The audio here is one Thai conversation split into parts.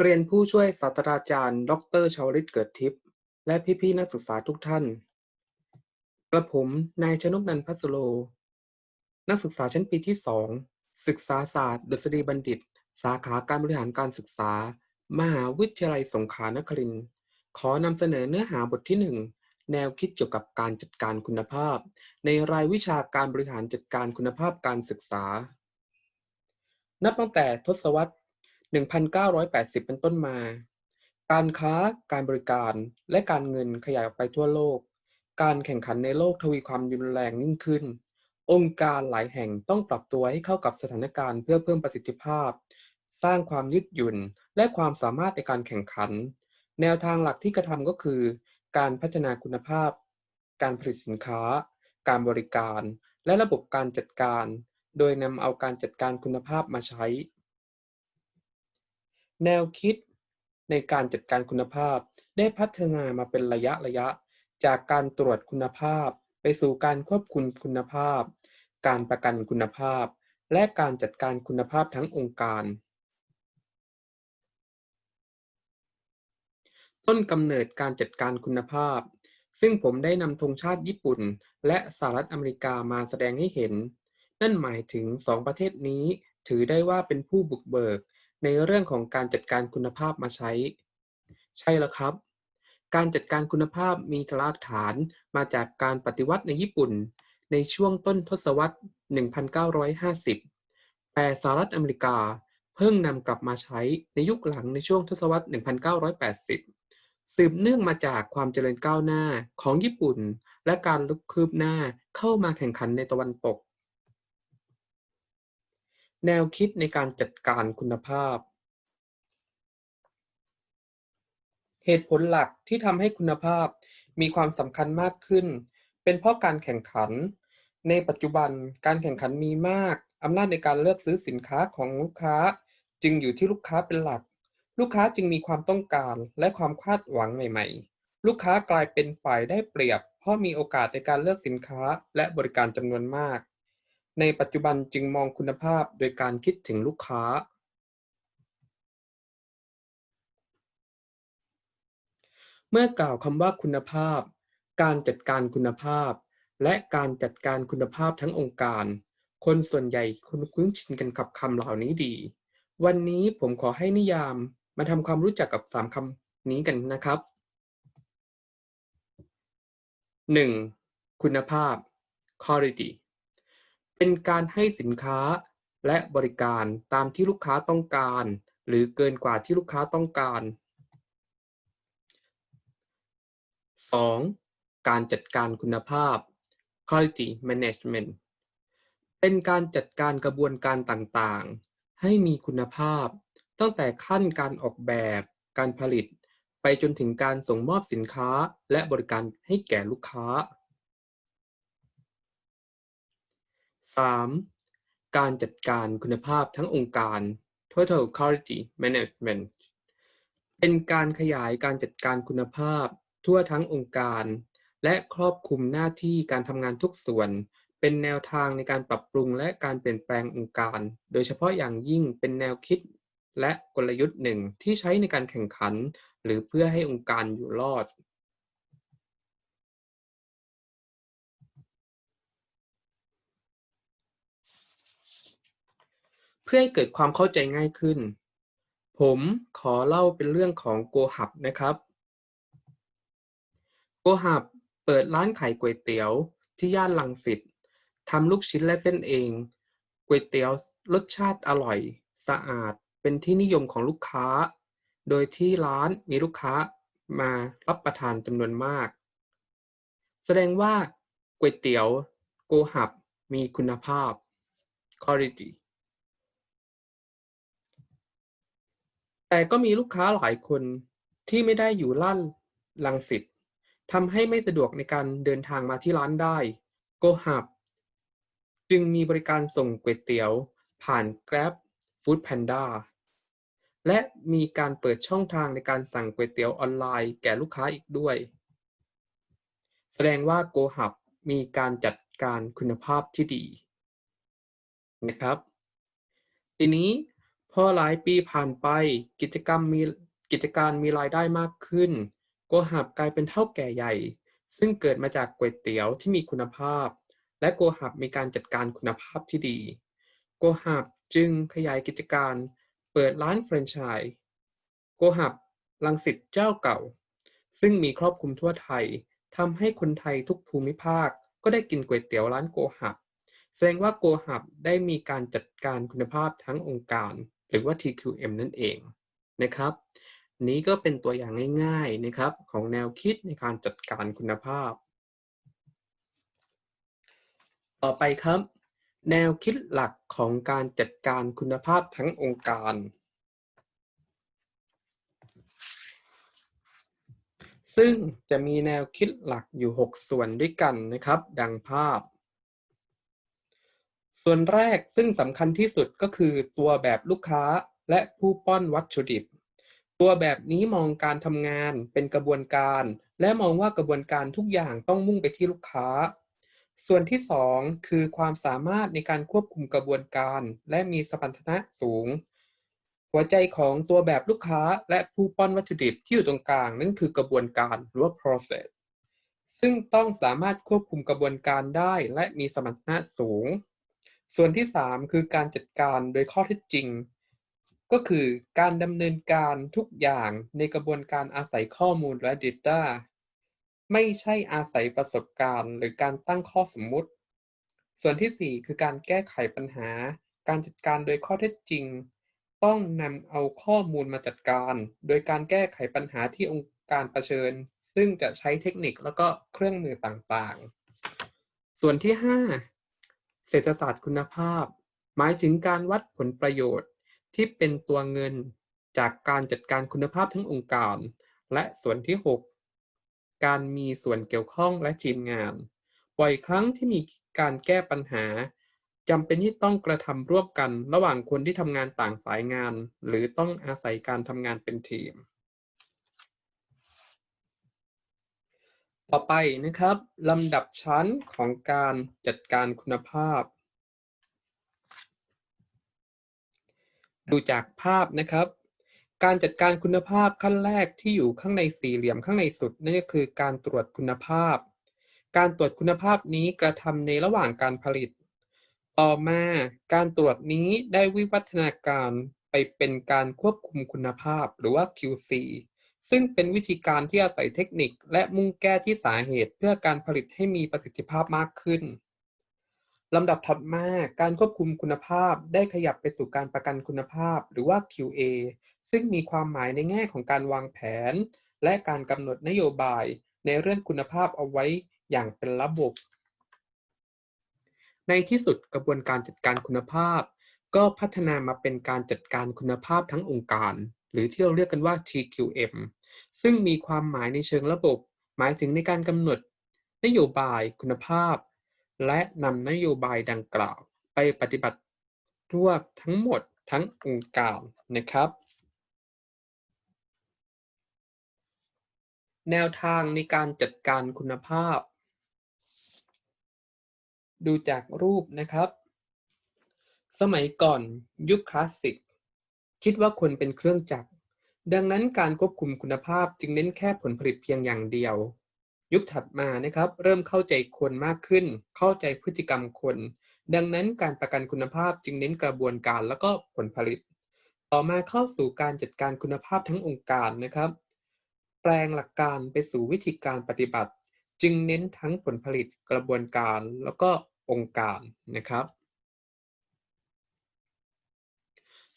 เรียนผู้ช่วยศาสตราจารย์ ดรชวลิตเกิดทิพย์ และพี่ๆนักศึกษาทุกท่าน กระผม นายชนกนันพัสโล นักศึกษาชั้นปีที่2ศึกษาศาสตร์ดุษฎีบัณฑิต สาขาการบริหารการศึกษา มหาวิทยาลัยสงขลานครินทร์ขอนำเสนอเนื้อหาบทที่1แนวคิดเกี่ยวกับการจัดการคุณภาพ ในรายวิชาการบริหารจัดการคุณภาพการศึกษา นับตั้งแต่ทศวรรษ 1980 เป็นต้นมา การค้า การบริการ และการเงินขยายออกไปทั่วโลก การแข่งขันในโลกทวีความรุนแรงยิ่งขึ้น องค์การหลายแห่งต้องปรับตัวให้เข้ากับสถานการณ์เพื่อเพิ่มประสิทธิภาพ สร้างความยืดหยุ่น และความสามารถในการแข่งขัน แนวทางหลักที่กระทำก็คือ การพัฒนาคุณภาพ การผลิตสินค้า การบริการ และระบบการจัดการ โดยนำเอาการจัดการคุณภาพมาใช้ แนวคิดในการจัดการคุณภาพ ได้พัฒนามาเป็นระยะระยะ จากการตรวจคุณภาพ ไปสู่การควบคุมคุณภาพ การประกันคุณภาพ และการจัดการคุณภาพทั้งองค์การ ต้นกำเนิดการจัดการคุณภาพ ซึ่งผมได้นำธงชาติญี่ปุ่น และสหรัฐอเมริกามาแสดงให้เห็น นั่นหมายถึงสองประเทศนี้ถือได้ว่าเป็นผู้บุกเบิก ในเรื่องของการจัดการคุณภาพมาใช้ ใช่แล้วครับ การจัดการคุณภาพมีรากฐานมาจากการปฏิวัติในญี่ปุ่น ในช่วงต้นทศวรรษ 1950 แต่สหรัฐอเมริกาเพิ่งนำกลับมาใช้ในยุคหลังในช่วงทศวรรษ 1980 สืบเนื่องมาจากความเจริญก้าวหน้าของญี่ปุ่น และการลุกคืบหน้าเข้ามาแข่งขันในตะวันตก แนวคิดในการจัดการคุณภาพ เหตุผลหลักที่ทำให้คุณภาพมีความสำคัญมากขึ้น เป็นเพราะการแข่งขัน ในปัจจุบันการแข่งขันมีมากอำนาจในการเลือกซื้อสินค้าของลูกค้า จึงอยู่ที่ลูกค้าเป็นหลัก ลูกค้าจึงมีความต้องการและความคาดหวังใหม่ ๆ ลูกค้ากลายเป็นฝ่ายได้เปรียบ เพราะมีโอกาสในการเลือกสินค้าและบริการจำนวนมาก ในปัจจุบันจึงมองคุณภาพโดยการคิดถึงลูกค้า เมื่อกล่าวคำว่าคุณภาพ การจัดการคุณภาพ และการจัดการคุณภาพทั้งองค์การ คนส่วนใหญ่คุ้นชินกันกับคำเหล่านี้ดี วันนี้ผมขอให้นิยามมาทำความรู้จักกับสามคำนี้กันนะครับ 1. คุณภาพ quality เป็นการให้สินค้าและบริการตามที่ลูกค้าต้องการ หรือเกินกว่าที่ลูกค้าต้องการ 2. การจัดการคุณภาพ quality management เป็นการจัดการกระบวนการต่างๆ ให้มีคุณภาพ ตั้งแต่ขั้นการออกแบบ การผลิต ไปจนถึงการส่งมอบสินค้าและบริการให้แก่ลูกค้า 3. การจัดการคุณภาพทั้งองค์การ total quality management เป็นการขยายการจัดการคุณภาพ ทั่วทั้งองค์การ และครอบคลุมหน้าที่การทำงานทุกส่วน เป็นแนวทางในการปรับปรุงและการเปลี่ยนแปลงองค์การ โดยเฉพาะอย่างยิ่งเป็นแนวคิดและกลยุทธ์หนึ่งที่ใช้ในการแข่งขัน หรือเพื่อให้องค์การอยู่รอด เพื่อให้เกิดความเข้าใจง่ายขึ้น ผมขอเล่าเป็นเรื่องของโกหับนะครับโกหับเปิดร้านขายก๋วยเตี๋ยวที่ย่านรังสิตทำลูกชิ้นและเส้นเองก๋วยเตี๋ยวรสชาติอร่อย สะอาดเป็นที่นิยมของลูกค้า โดยที่ร้านมีลูกค้ามารับประทานจำนวนมาก แสดงว่าก๋วยเตี๋ยวโกหับมีคุณภาพ quality แต่ก็มีลูกค้าหลายคนที่ไม่ได้อยู่ลั่นลังสิตทำให้ไม่สะดวกในการเดินทางมาที่ร้านได้ GoHub จึงมีบริการส่งก๋วยเตี๋ยว ผ่าน Grab Food Panda และมีการเปิดช่องทางในการสั่งก๋วยเตี๋ยวออนไลน์แก่ลูกค้าอีกด้วย แสดงว่า GoHub มีการจัดการคุณภาพที่ดีนะครับ ทีนี้ พอหลายปีผ่านไปกิจกรรมมีกิจการมีรายได้มากขึ้น โกหับกลายเป็นเท่าแก่ใหญ่ ซึ่งเกิดมาจากก๋วยเตี๋ยวที่มีคุณภาพ และโกหับมีการจัดการคุณภาพที่ดี โกหับจึงขยายกิจการเปิดร้านแฟรนไชส์โกหับลังสิตเจ้าเก่า ซึ่งมีครอบคลุมทั่วไทยทำให้คนไทยทุกภูมิภาคก็ได้กินก๋วยเตี๋ยวร้านโกหับ แสดงว่าโกหับได้มีการจัดการคุณภาพทั้งองค์การ หรือว่า TQM นั่นเองนะครับ นี้ก็เป็นตัวอย่างง่ายๆนะครับของแนวคิดในการจัดการคุณภาพ ต่อไปครับ แนวคิดหลักของการจัดการคุณภาพทั้งองค์การ ซึ่งจะมีแนวคิดหลักอยู่ 6 ส่วนด้วยกันนะครับ ดังภาพ ส่วนแรกซึ่งสำคัญที่สุดก็คือตัวแบบลูกค้าและผู้ป้อนวัตถุดิบ ตัวแบบนี้มองการทำงานเป็นกระบวนการ และมองว่ากระบวนการทุกอย่างต้องมุ่งไปที่ลูกค้า ส่วนที่ 2 คือความสามารถในการควบคุมกระบวนการ และมีสมรรถนะสูง หัวใจของตัวแบบลูกค้าและผู้ป้อนวัตถุดิบที่อยู่ตรงกลางนั่นคือกระบวนการหรือว่า process ซึ่งต้องสามารถควบคุมกระบวนการได้และมีสมรรถนะสูง ส่วนที่ 3 คือการจัดการโดยข้อเท็จจริง ก็คือการดำเนินการทุกอย่างในกระบวนการอาศัยข้อมูลและ Data ไม่ใช่อาศัยประสบการณ์ หรือการตั้งข้อสมมุติ ส่วนที่ 4 คือการแก้ไขปัญหา การจัดการโดยข้อเท็จจริง ต้องนำเอาข้อมูลมาจัดการ โดยการแก้ไขปัญหาที่องค์การเผชิญ ซึ่งจะใช้เทคนิคแล้วก็เครื่องมือต่างๆ ส่วนที่ 5 เศรษฐศาสตร์คุณภาพ หมายถึงการวัดผลประโยชน์ที่เป็นตัวเงินจากการจัดการคุณภาพทั้งองค์การ และส่วนที่ 6 การมีส่วนเกี่ยวข้องและทีมงาน บ่อยครั้งที่มีการแก้ปัญหาจำเป็นที่ต้องกระทำร่วมกันระหว่างคนที่ทำงานต่างสายงาน หรือต้องอาศัยการทำงานเป็นทีม ต่อไปนะครับลำดับชั้นของการจัดการคุณภาพ ดูจากภาพนะครับ การจัดการคุณภาพขั้นแรกที่อยู่ข้างในสี่เหลี่ยมข้างในสุดนั่นก็คือการตรวจคุณภาพ การตรวจคุณภาพนี้กระทำในระหว่างการผลิต ต่อมาการตรวจนี้ได้วิวัฒนาการไปเป็นการควบคุมคุณภาพหรือว่า QC ซึ่งเป็นวิธีการที่อาศัยเทคนิค และมุ่งแก้ที่สาเหตุเพื่อการผลิตให้มีประสิทธิภาพมากขึ้นลำดับถัดมาการควบคุมคุณภาพได้ขยับไปสู่การประกันคุณภาพ หรือว่า QA ซึ่งมีความหมายในแง่ของการวางแผน และการกำหนดนโยบายในเรื่องคุณภาพเอาไว้อย่างเป็นระบบ ในที่สุดกระบวนการจัดการคุณภาพ ก็พัฒนามาเป็นการจัดการคุณภาพทั้งองค์การ หรือที่เราเรียกกันว่า TQM ซึ่งมีความหมายในเชิงระบบ หมายถึงในการกำหนด นโยบายคุณภาพ และนำนโยบายดังกล่าว ไปปฏิบัติทั่วทั้งหมดทั้งองค์การนะครับ แนวทางในการจัดการคุณภาพ ดูจากรูปนะครับ สมัยก่อนยุคคลาสสิก คิดว่าคนเป็นเครื่องจักร ดังนั้นการควบคุมคุณภาพจึงเน้นแค่ผลผลิตเพียงอย่างเดียว ยุคถัดมานะครับ เริ่มเข้าใจคนมากขึ้น เข้าใจพฤติกรรมคน ดังนั้นการประกันคุณภาพจึงเน้นกระบวนการแล้วก็ผลผลิต ต่อมาเข้าสู่การจัดการคุณภาพทั้งองค์การนะครับ แปลงหลักการไปสู่วิธีการปฏิบัติ จึงเน้นทั้งผลผลิตกระบวนการแล้วก็องค์การนะครับ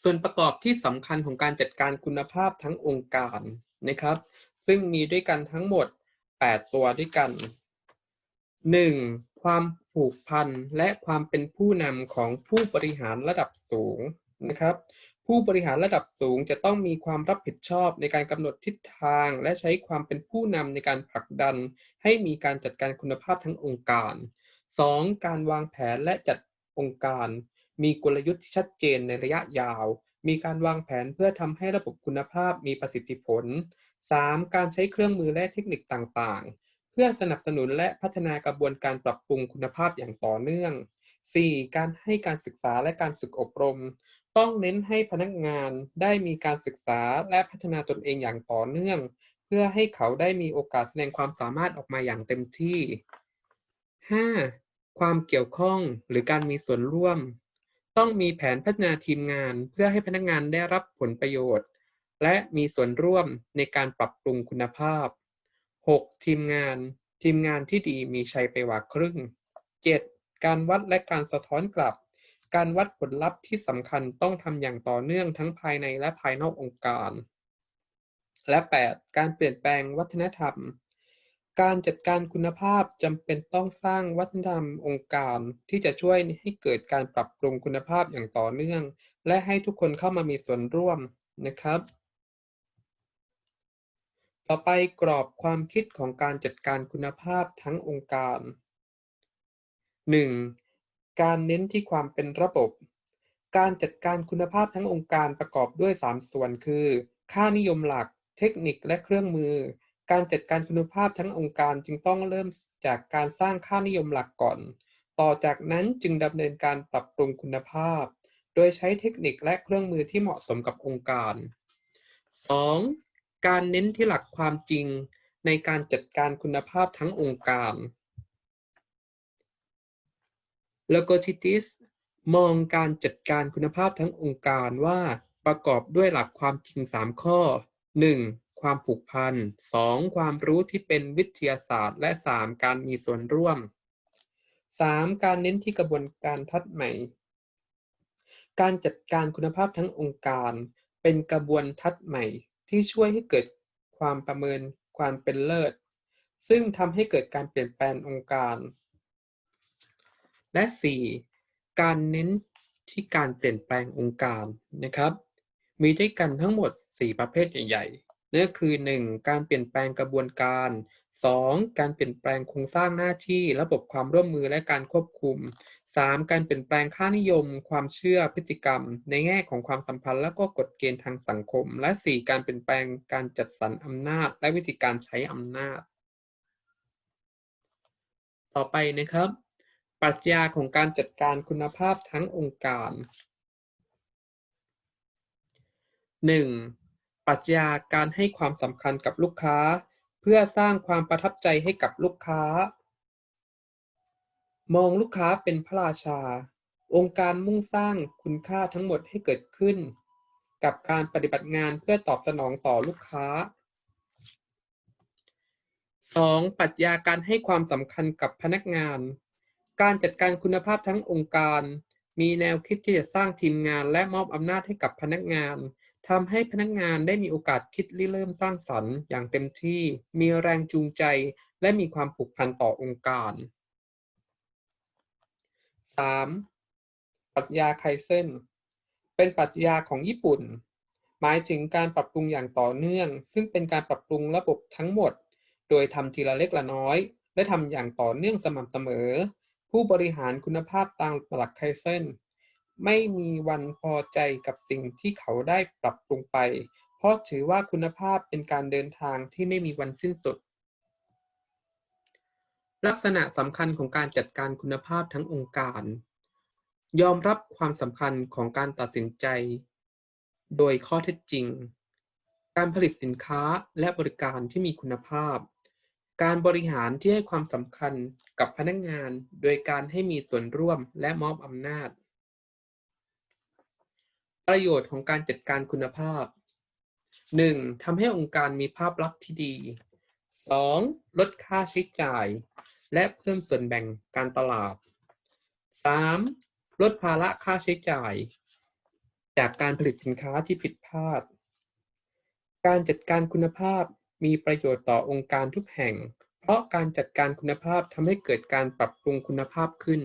ส่วนประกอบที่สำคัญของการจัดการคุณภาพทั้งองค์การนะครับ ซึ่งมีด้วยกันทั้งหมด 8 ตัวด้วยกัน 1. ความผูกพันและความเป็นผู้นำของผู้บริหารระดับสูงนะครับ ผู้บริหารระดับสูงจะต้องมีความรับผิดชอบในการกำหนดทิศทาง และใช้ความเป็นผู้นำในการผลักดัน ให้มีการจัดการคุณภาพทั้งองค์การ 2. การวางแผนและจัดองค์การ มีกลยุทธ์ที่ชัดเจนในระยะยาว มีการวางแผนเพื่อทำให้ระบบคุณภาพมีประสิทธิผล 3. การใช้เครื่องมือและเทคนิคต่างๆ เพื่อสนับสนุนและพัฒนากระบวนการปรับปรุงคุณภาพอย่างต่อเนื่อง 4. การให้การศึกษาและการฝึกอบรม ต้องเน้นให้พนักงานได้มีการศึกษาและพัฒนาตนเองอย่างต่อเนื่อง เพื่อให้เขาได้มีโอกาสแสดงความสามารถออกมาอย่างเต็มที่ 5. ความเกี่ยวข้องหรือการมีส่วนร่วม ต้องมีแผนพัฒนาทีมงาน เพื่อให้พนักงานได้รับผลประโยชน์ และมีส่วนร่วมในการปรับปรุงคุณภาพ 6. ทีมงาน ทีมงานที่ดีมีชัยไปกว่าครึ่ง 7. การวัดและการสะท้อนกลับ การวัดผลลัพธ์ที่สำคัญต้องทำอย่างต่อเนื่องทั้งภายในและภายนอกองค์การ และ 8. การเปลี่ยนแปลงวัฒนธรรม การจัดการคุณภาพจำเป็นต้องสร้างวัฒนธรรมองค์การ ที่จะช่วยให้เกิดการปรับปรุงคุณภาพอย่างต่อเนื่อง และให้ทุกคนเข้ามามีส่วนร่วมนะครับ ต่อไปกรอบความคิดของการจัดการคุณภาพทั้งองค์การ 1. การเน้นที่ความเป็นระบบ การจัดการคุณภาพทั้งองค์การประกอบด้วย 3 ส่วนคือ ค่านิยมหลัก เทคนิคและเครื่องมือ การจัดการคุณภาพทั้งองค์การจึงต้องเริ่มจากการสร้างค่านิยมหลักก่อน ต่อจากนั้นจึงดำเนินการปรับปรุงคุณภาพ โดยใช้เทคนิคและเครื่องมือที่เหมาะสมกับองค์การ 2. การเน้นที่หลักความจริงในการจัดการคุณภาพทั้งองค์การ l o g o t i t i s มองการจัดการคุณภาพทั้งองค์การว่าประกอบด้วยหลักความจริง 3 ข้อ 1. ความผูกพัน 2. ความรู้ที่เป็นวิทยาศาสตร์ และ 3. การมีส่วนร่วม 3. การเน้นที่กระบวนการทัดใหม่ การจัดการคุณภาพทั้งองค์การ เป็นกระบวนทัดใหม่ที่ช่วยให้เกิดความประเมินความเป็นเลิศ ซึ่งทำให้เกิดการเปลี่ยนแปลงองค์การ และ 4. การเน้นที่การเปลี่ยนแปลงองค์การนะครับ มีด้วยกันทั้งหมด 4 ประเภทใหญ่ๆ นั่นก็คือ 1. การเปลี่ยนแปลงกระบวนการ 2. การเปลี่ยนแปลงโครงสร้างหน้าที่ ระบบความร่วมมือและการควบคุม 3. การเปลี่ยนแปลงค่านิยม ความเชื่อพฤติกรรม ในแง่ของความสัมพันธ์และก็กฎเกณฑ์ทางสังคม และ 4. การเปลี่ยนแปลงการจัดสรรอำนาจ และวิธีการใช้อำนาจ ต่อไปนะครับ ปรัชญาของการจัดการคุณภาพทั้งองค์การ 1. ปรัชญาการให้ความสำคัญกับลูกค้า เพื่อสร้างความประทับใจให้กับลูกค้า มองลูกค้าเป็นพระราชา องค์การมุ่งสร้างคุณค่าทั้งหมดให้เกิดขึ้น กับการปฏิบัติงานเพื่อตอบสนองต่อลูกค้า 2. ปรัชญาการให้ความสำคัญกับพนักงาน การจัดการคุณภาพทั้งองค์การ มีแนวคิดที่จะสร้างทีมงานและมอบอำนาจให้กับพนักงาน ทำให้พนักงานได้มีโอกาสคิดริเริ่มสร้างสรรค์อย่างเต็มที่ มีแรงจูงใจ และมีความผูกพันต่อองค์การ 3. ปรัชญาไคเซนเป็นปรัชญาของญี่ปุ่น หมายถึงการปรับปรุงอย่างต่อเนื่อง ซึ่งเป็นการปรับปรุงระบบทั้งหมด โดยทำทีละเล็กละน้อย และทำอย่างต่อเนื่องสม่ำเสมอ ผู้บริหารคุณภาพตามหลักไคเซน ไม่มีวันพอใจกับสิ่งที่เขาได้ปรับปรุงไป เพราะถือว่าคุณภาพเป็นการเดินทางที่ไม่มีวันสิ้นสุด ลักษณะสำคัญของการจัดการคุณภาพทั้งองค์การ ยอมรับความสำคัญของการตัดสินใจ โดยข้อเท็จจริง การผลิตสินค้าและบริการที่มีคุณภาพ การบริหารที่ให้ความสำคัญกับพนักงาน โดยการให้มีส่วนร่วมและมอบอำนาจ ประโยชน์ของการจัดการคุณภาพ 1. ทำให้องค์การมีภาพลักษณ์ที่ดี 2. ลดค่าใช้จ่าย และเพิ่มส่วนแบ่งการตลาด 3. ลดภาระค่าใช้จ่าย จากการผลิตสินค้าที่ผิดพลาด การจัดการคุณภาพมีประโยชน์ต่อองค์การทุกแห่ง เพราะการจัดการคุณภาพทำให้เกิดการปรับปรุงคุณภาพขึ้น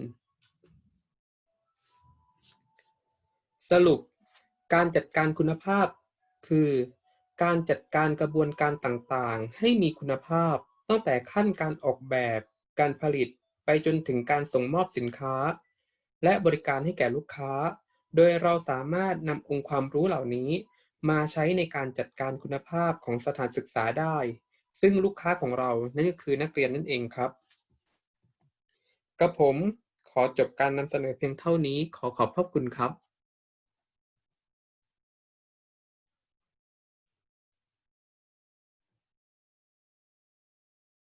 สรุป การจัดการคุณภาพ คือการจัดการกระบวนการต่างๆ ให้มีคุณภาพ ตั้งแต่ขั้นการออกแบบ การผลิตไปจนถึงการส่งมอบสินค้า และบริการให้แก่ลูกค้า โดยเราสามารถนำองค์ความรู้เหล่านี้ มาใช้ในการจัดการคุณภาพของสถานศึกษาได้ ซึ่งลูกค้าของเรานั่นก็คือนักเรียนนั่นเองครับกระผมขขอจบการนำเสนอเพียงเท่านี้ขอขอบพระคุณครับ